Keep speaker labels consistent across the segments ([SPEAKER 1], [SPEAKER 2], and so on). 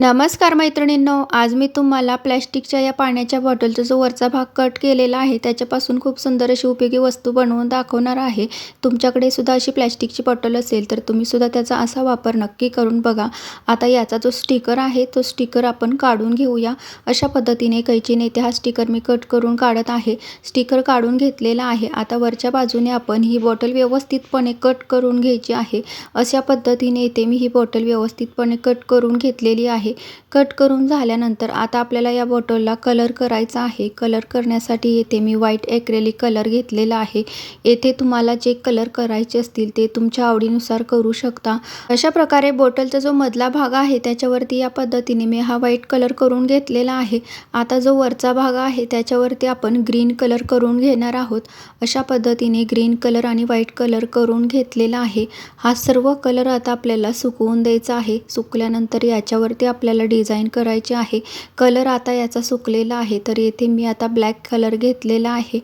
[SPEAKER 1] नमस्कार मैत्रिणींनो आज मी तुम्हाला प्लॅस्टिकच्या या पाण्याच्या बॉटलचा जो वरचा भाग कट केलेला आहे त्याच्यापासून खूप सुंदर अशी उपयोगी वस्तू बनवून दाखवणार आहे. तुमच्याकडे सुद्धा अशी प्लॅस्टिकची बॉटल असेल तर तुम्ही सुद्धा त्याचा असा वापर नक्की करून बघा. आता याचा जो स्टिकर आहे तो स्टिकर आपण काढून घेऊया. अशा पद्धतीने कैचीने ते हा स्टिकर मी कट करून काढत आहे. स्टिकर काढून घेतलेला आहे. आता वरच्या बाजूने आपण ही बॉटल व्यवस्थितपणे कट करून घ्यायची आहे. अशा पद्धतीने इथे मी ही बॉटल व्यवस्थितपणे कट करून घेतलेली आहे. कट करून झाल्यानंतर आता आपल्याला या बॉटलला कलर करायचा आहे. कलर करण्यासाठी येथे मी व्हाईट ॲक्रेलिक कलर घेतलेला आहे. येथे तुम्हाला जे कलर करायचे असतील ते तुमच्या आवडीनुसार करू शकता. अशा प्रकारे बॉटलचा जो मधला भाग आहे त्याच्यावरती या पद्धतीने मी हा व्हाईट कलर करून घेतलेला आहे. आता जो वरचा भाग आहे त्याच्यावरती आपण ग्रीन कलर करून घेणार आहोत. अशा पद्धतीने ग्रीन कलर आणि व्हाईट कलर करून घेतलेला आहे. हा सर्व कलर आता आपल्याला सुकवून द्यायचा आहे. सुकल्यानंतर याच्यावरती आपल्याला डिझाईन करायची आहे. कलर आता याचा सुकलेला आहे तर येथे मी आता ब्लॅक कलर घेतलेला आहे.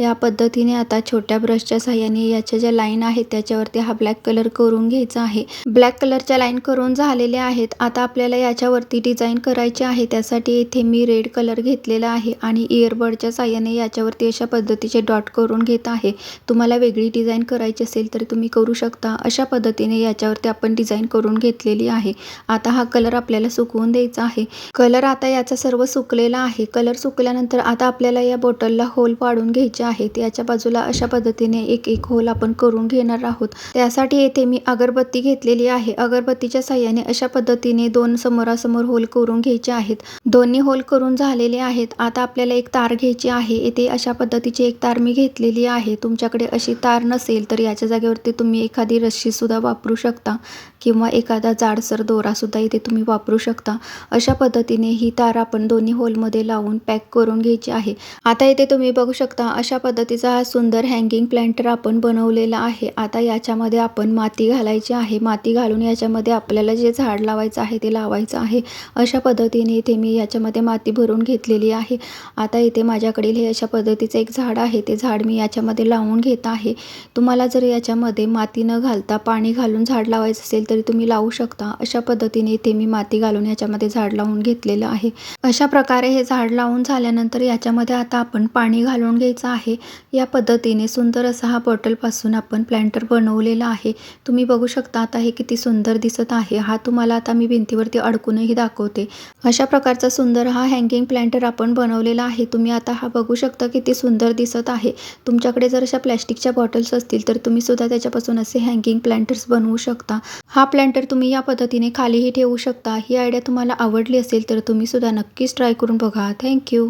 [SPEAKER 1] या पद्धतीने आता छोट्या ब्रशच्या साह्याने याच्या ज्या लाईन आहेत त्याच्यावरती हा ब्लॅक कलर करून घ्यायचा आहे. ब्लॅक कलरच्या लाईन करून झालेल्या आहेत. आता आपल्याला याच्यावरती डिझाईन करायची आहे. त्यासाठी येथे मी रेड कलर घेतलेला आहे आणि इयरबडच्या साह्याने याच्यावरती अशा पद्धतीचे डॉट करून घेत आहे. तुम्हाला वेगळी डिझाईन करायची असेल तर तुम्ही करू शकता. अशा पद्धतीने याच्यावरती आपण डिझाईन करून घेतलेली आहे. आता हा कलर आपल्याला सुकवून द्यायचा आहे. कलर आता याचा सर्व सुकलेला आहे. कलर सुकल्यानंतर आता आपल्याला या बॉटलला होल पाडून घ्यायचे आहेत. याच्या बाजूला अशा पद्धतीने एक एक होल आपण करून घेणार आहोत. त्यासाठी येथे मी अगरबत्ती घेतलेली आहे. अगरबत्तीच्या साह्याने अशा पद्धतीने दोन समोरासमोर होल करून घ्यायचे आहेत. दोन्ही होल करून झालेले आहेत. आता आपल्याला एक तार घ्यायची आहे. येथे अशा पद्धतीची एक तार मी घेतलेली आहे. तुमच्याकडे अशी तार नसेल तर याच्या जागेवरती तुम्ही एखादी रस्सीसुद्धा वापरू शकता किंवा एखादा जाडसर दोरासुद्धा इथे तुम्ही वापरू शकता. अशा पद्धतीने ही तार आपण दोन्ही होलमध्ये लावून पॅक करून घ्यायची आहे. आता इथे तुम्ही बघू शकता अशा पद्धतीचा हा सुंदर हँगिंग प्लॅन्टर आपण बनवलेला आहे. आता याच्यामध्ये आपण माती घालायची आहे. माती घालून याच्यामध्ये आपल्याला जे झाड लावायचं आहे ते लावायचं आहे. अशा पद्धतीने इथे मी याच्यामध्ये माती भरून घेतलेली आहे. आता इथे माझ्याकडील हे अशा पद्धतीचं एक झाड आहे. ते झाड मी याच्यामध्ये लावून घेत आहे. तुम्हाला जर याच्यामध्ये माती न घालता पाणी घालून झाड लावायचं असेल तरी तुम्ही लावू शकता. अशा पद्धतीने इथे मी माती घालून याच्यामध्ये झाड लावून घेतलेलं आहे. अशा प्रकारे हे झाड लावून झाल्यानंतर याच्यामध्ये आता आपण पाणी घालून घ्यायचं आहे. या पद्धतीने सुंदर असा हा बॉटलपासून आपण प्लॅन्टर बनवलेला आहे. तुम्ही बघू शकता आता हे किती सुंदर दिसत आहे. हा तुम्हाला आता मी भिंतीवरती अडकूनही दाखवते. अशा प्रकारचा सुंदर हा हँगिंग प्लॅन्टर आपण बनवलेला आहे. तुम्ही आता हा बघू शकता किती सुंदर दिसत आहे. तुमच्याकडे जर अशा प्लॅस्टिकच्या बॉटल्स असतील तर तुम्ही सुद्धा त्याच्यापासून असे हँगिंग प्लॅन्टर्स बनवू शकता. हा प्लॅन्टर तुम्ही या पद्धतीने खालीही ठेवू शकता. ही आयडिया तुम्हाला आवडली असेल तर तुम्ही सुद्धा नक्कीच ट्राय करून बघा. थँक्यू